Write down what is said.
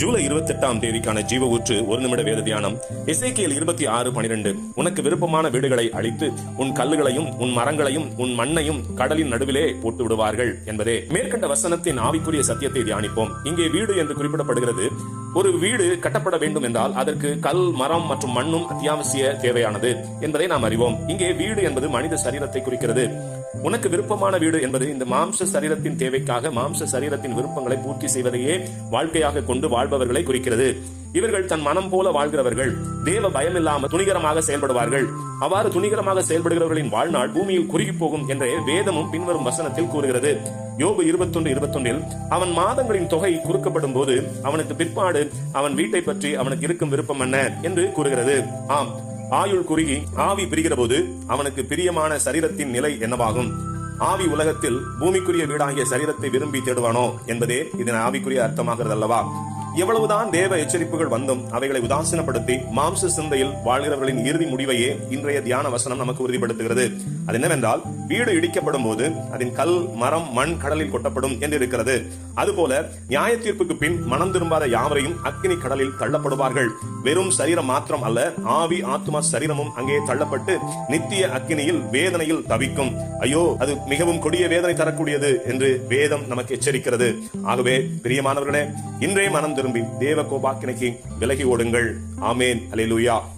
ஜூலை இருபத்தி எட்டாம் தேதிக்கான ஜீவ ஊற்று ஒரு நிமிட வேத தியானம். இசைக்கியல் இருபத்தி ஆறு பனிரெண்டு. உனக்கு விருப்பமான வீடுகளை அழித்து உன் கல்லுகளையும் உன் மரங்களையும் உன் மண்ணையும் கடலின் நடுவிலே போட்டு விடுவார்கள் என்பதே. மேற்கண்ட வசனத்தின் ஆவிக்குரிய சத்தியத்தை தியானிப்போம். இங்கே வீடு என்று குறிப்பிடப்படுகிறது. ஒரு வீடு கட்டப்பட வேண்டும் என்றால் அதற்கு கல் மரம் மற்றும் மண்ணும் அத்தியாவசிய தேவையானது என்பதை நாம் அறிவோம். இங்கே வீடு என்பது மனித சரீரத்தை குறிக்கிறது. உனக்கு விருப்பமான வீடு என்பது இந்த மாம்ச சரீரத்தின் தேவைக்காக மாம்ச சரீரத்தின் விருப்பங்களை பூர்த்தி செய்வதையே வாழ்க்கையாக கொண்டு வாழ்பவர்களை குறிக்கிறது. இவர்கள் தன் மனம் போல வாழ்கிறவர்கள் தேவ பயமில்லாமல் துணிகரமாக செயல்படுவார்கள். அவ்வாறு துணிகரமாக செயல்படுகிறவர்களின் வாழ்நாள் பூமியில் குறுகி போகும் என்றே வேதமும் பின்வரும் வசனத்தில் கூறுகிறது. யோபு இருபத்தொன்று இருபத்தொன்றில் அவன் மாதங்களின் தொகை குறுக்கப்படும் போது அவனுக்கு பிற்பாடு அவன் வீட்டை பற்றி அவனுக்கு இருக்கும் விருப்பம் என்ன? என்று கூறுகிறது. ஆம். ஆயுள் குறுகி ஆவி பிரிகிற போது அவனுக்கு பிரியமான சரீரத்தின் நிலை என்னவாகும்? ஆவி உலகத்தில் பூமிக்குரிய வீடாகிய சரீரத்தை விரும்பி தேடுவானோ என்பதே இதன் ஆவிக்குரிய அர்த்தமாகிறது அல்லவா எவ்வளவுதான் தேவ எச்சரிப்புகள் வந்தும் அவைகளை உதாசீனப்படுத்தி மாம்ச சிந்தையில் வாழ்கிறவர்களின் இறுதி முடிவையே இன்றைய தியான வசனம் நமக்கு உறுதிப்படுத்துகிறது. அது என்னவென்றால் வீடு இடிக்கப்படும் போது அதன் கல் மரம் மண் கடலில் கொட்டப்படும் என்று இருக்கிறது அதுபோல நியாய தீர்ப்புக்கு பின் மனம் திரும்பாத யாவரையும் அக்னி கடலில் தள்ளப்படுவார்கள். வெறும் சரீரம் மாத்திரம் அல்ல ஆவி ஆத்மா சரீரமும் அங்கே தள்ளப்பட்டு நித்திய அக்னியில் வேதனையில் தவிக்கும். ஐயோ அது மிகவும் கொடிய வேதனை தரக்கூடியது என்று வேதம் நமக்கு எச்சரிக்கிறது. ஆகவே பிரியமானவர்களே இன்றைய மனம் திரும்பி தேவ கோபாக்கினைக்கு விலகி ஓடுங்கள். ஆமேன். அலையிலுயா